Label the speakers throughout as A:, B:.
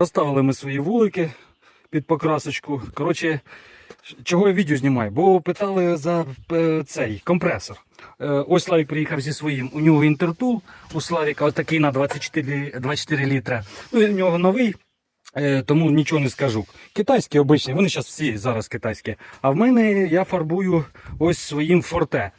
A: Розставили ми свої вулики під покрасочку. Коротше, чого я відео знімаю? Бо питали за е, цей компресор. Е, ось Славік приїхав зі своїм. У нього інтертул, у Славіка такий на 24, 24 літра. Ну, у нього новий. е, Тому нічого не скажу. Китайські обичні, вони зараз всі зараз китайські. А в мене я фарбую ось своїм форте.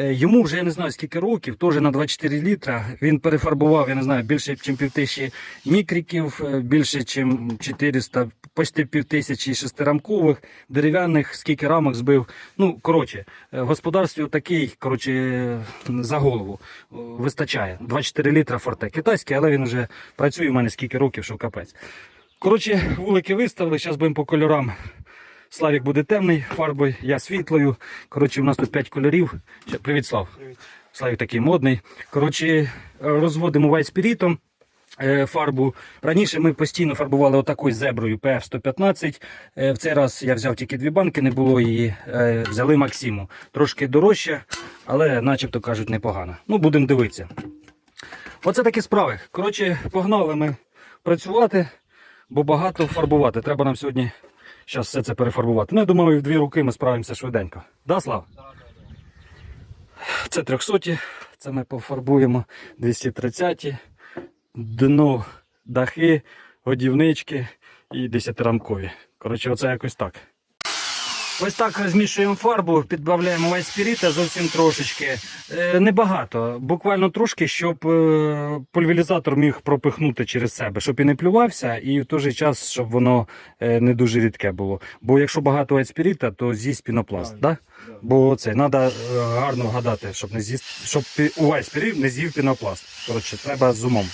A: Е, Йому вже я не знаю скільки років, теж на 24 літра. Він перефарбував, я не знаю, більше ніж півтисячі мікриків, е, більше ніж 400, почти півтисячі шестирамкових, дерев'яних, скільки рамок збив. Ну, коротше, е, господарстві такий, коротше, за голову вистачає. 24 літра форте. Китайський, але він вже працює у мене скільки років, що капець. Коротше, вулики виставили, зараз будемо по кольорам. Славік буде темний фарбою, я світлою. Коротше, у нас тут 5 кольорів. Привіт, Слав. Славік такий модний. Коротше, розводимо вайспірітом е, фарбу. Раніше ми постійно фарбували отакою зеброю PF115. Е, В цей раз я взяв тільки дві банки, не було її. Е, Взяли Максиму. Трошки дорожче, але начебто кажуть непогано. Ну, будемо дивитися. Оце такі справи. Коротше, погнали ми працювати, бо багато фарбувати. Треба нам сьогодні зараз все це перефарбувати. Ну, я думаю, в дві руки ми справимося швиденько. Да, Слав? Це 300, це ми пофарбуємо 230, дно, дахи, годівнички і 10-рамкові. Коротше, оце якось так. Ось так змішуємо фарбу, підбавляємо весь спіріта зовсім трошечки. Е, небагато, буквально трошки, щоб е, пульверізатор міг пропихнути через себе, щоб і не плювався, і в той же час, щоб воно е, не дуже рідке було. Бо якщо багато айспіріта, то з'їсть пінопласт. Да? Бо це треба гарно гадати, щоб не з'їсти, щоб у айспірі не з'їв пінопласт. Коротше, треба з умом.